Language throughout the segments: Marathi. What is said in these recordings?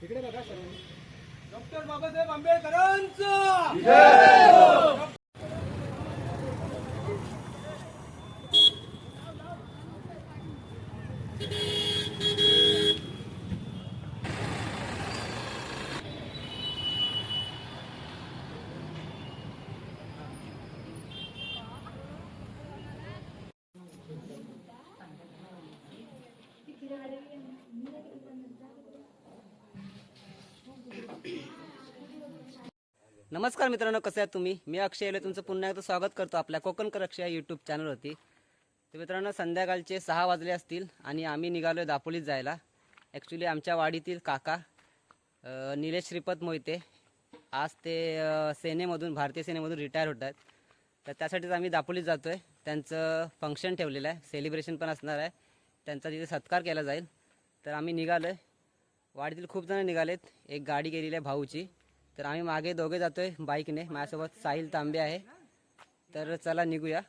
तिकडे बघा सर्वांनी डॉक्टर बाबासाहेब आंबेडकरांचा! नमस्कार मित्रांनो कसे आहात तुम्ही? मी अक्षय येले तुमचं पुन्हा एकदा स्वागत करतो आपल्या कोकणकर अक्षय या यूट्यूब चॅनलवरती तर मित्रांनो संध्याकाळचे सहा वाजले असतील आणि आम्ही निघालो आहे दापोलीत जायला. ॲक्च्युली आमच्या वाडीतील काका निलेश श्रीपत मोहिते आज ते सेनेमधून भारतीय सेनेमधून रिटायर होत आहेत तर त्यासाठीच आम्ही दापोलीत जातो आहे त्यांचं फंक्शन ठेवलेलं आहे. सेलिब्रेशन पण असणार आहे. त्यांचा तिथे सत्कार केला जाईल. तर आम्ही निघालो आहे वाडीतील खूप जण निघालेत. एक गाडी गेलेली आहे भाऊची. तर आम्ही मागे दोघे जातोय बाईकने. माझ्यासोबत साहिल तांबे आहे. तर चला निघूया.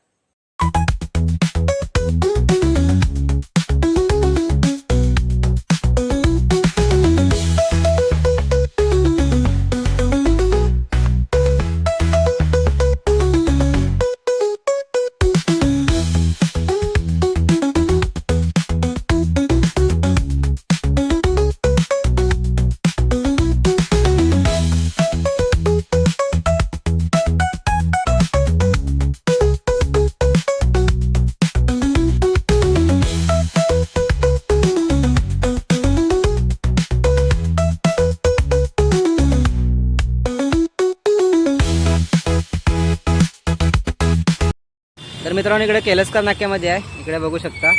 मित्रांनो इकडे केलसकर नाक्यामध्ये आहे. इकडे बघू शकता.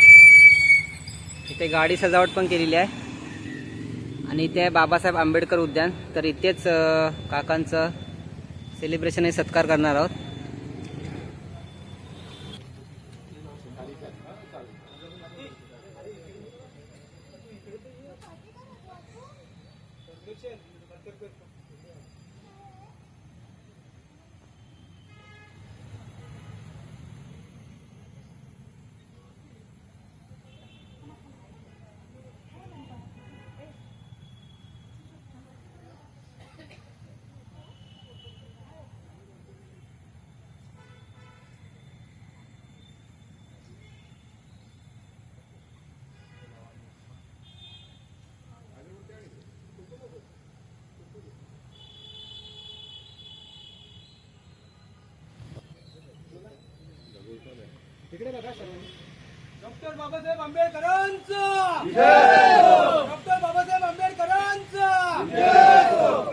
इथे गाडी सजावट पण केलेली आहे. आणि इथे आहे बाबासाहेब आंबेडकर उद्यान. तर इथेच काकांचं सेलिब्रेशन आणि सत्कार करणार आहोत. तिकडे बघा सर्वांनी डॉक्टर बाबासाहेब आंबेडकरांचा! डॉक्टर बाबासाहेब आंबेडकरांचा!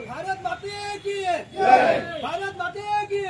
भारत माते की भारत माते की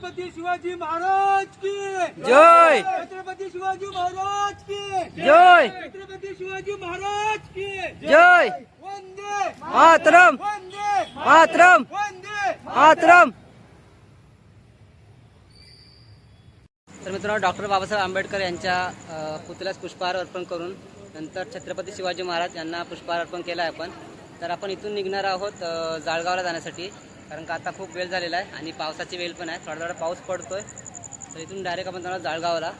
छत्रपती शिवाजी महाराज की. जय. छत्रपती शिवाजी महाराज की. जय. छत्रपती शिवाजी महाराज की. जय. वंदे मातरम. वंदे मातरम. वंदे. मातरम. तर मित्रांनो डॉक्टर बाबासाहेब आंबेडकर यांच्या पुतळ्यास पुष्पहार अर्पण करून नंतर छत्रपती शिवाजी महाराज यांना पुष्पहार अर्पण केला आहे आपण. तर आपण इथून निघणार आहोत जाळगावला जाण्यासाठी. कारण का आता खूप वेळ झालेला आहे आणि पावसाची वेळ पण आहे. थोडा थोडा पाऊस पडतोय. तर इथून डायरेक्ट आपण जाणार जाळगावला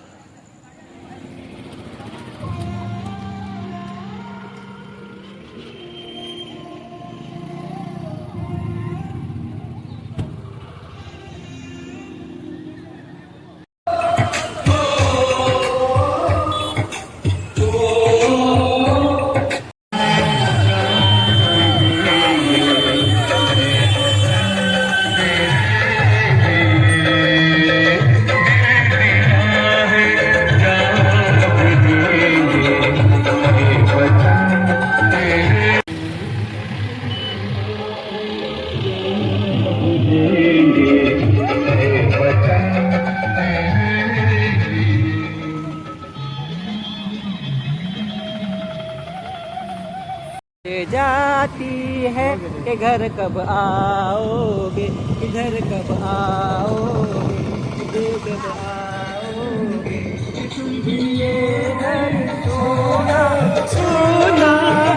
ये जाती है कि घर कब आओगे, इधर कब आओगे, इधर कब आओगे। तुम भी ये घर, सोना सोना।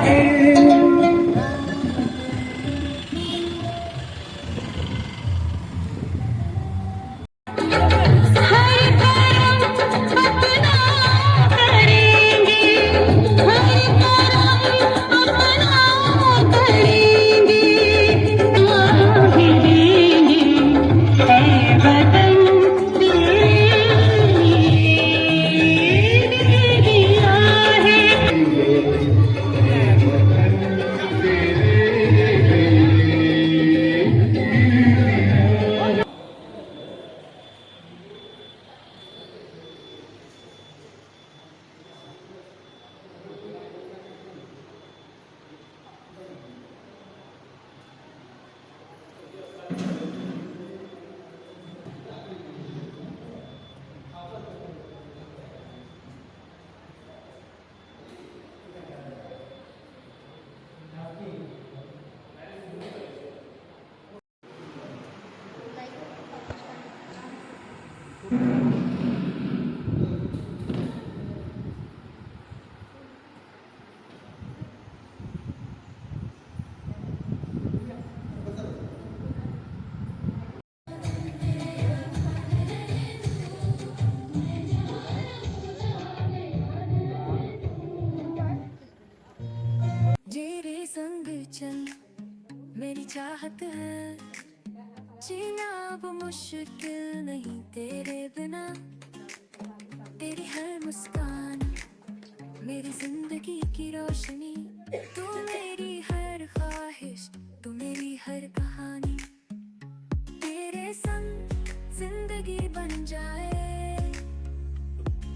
संग चल मेरी चाहत है। जीना अब मुश्किल नहीं तेरे बिना तेरी हर मुस्कान मेरी जिंदगी की रोशनी तू मेरी हर ख्वाहिश तू मेरी हर कहानी तेरे संग जिंदगी बन जाए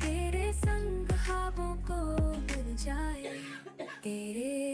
तेरे संग ख्वाबों को मिल जाए तेरे संग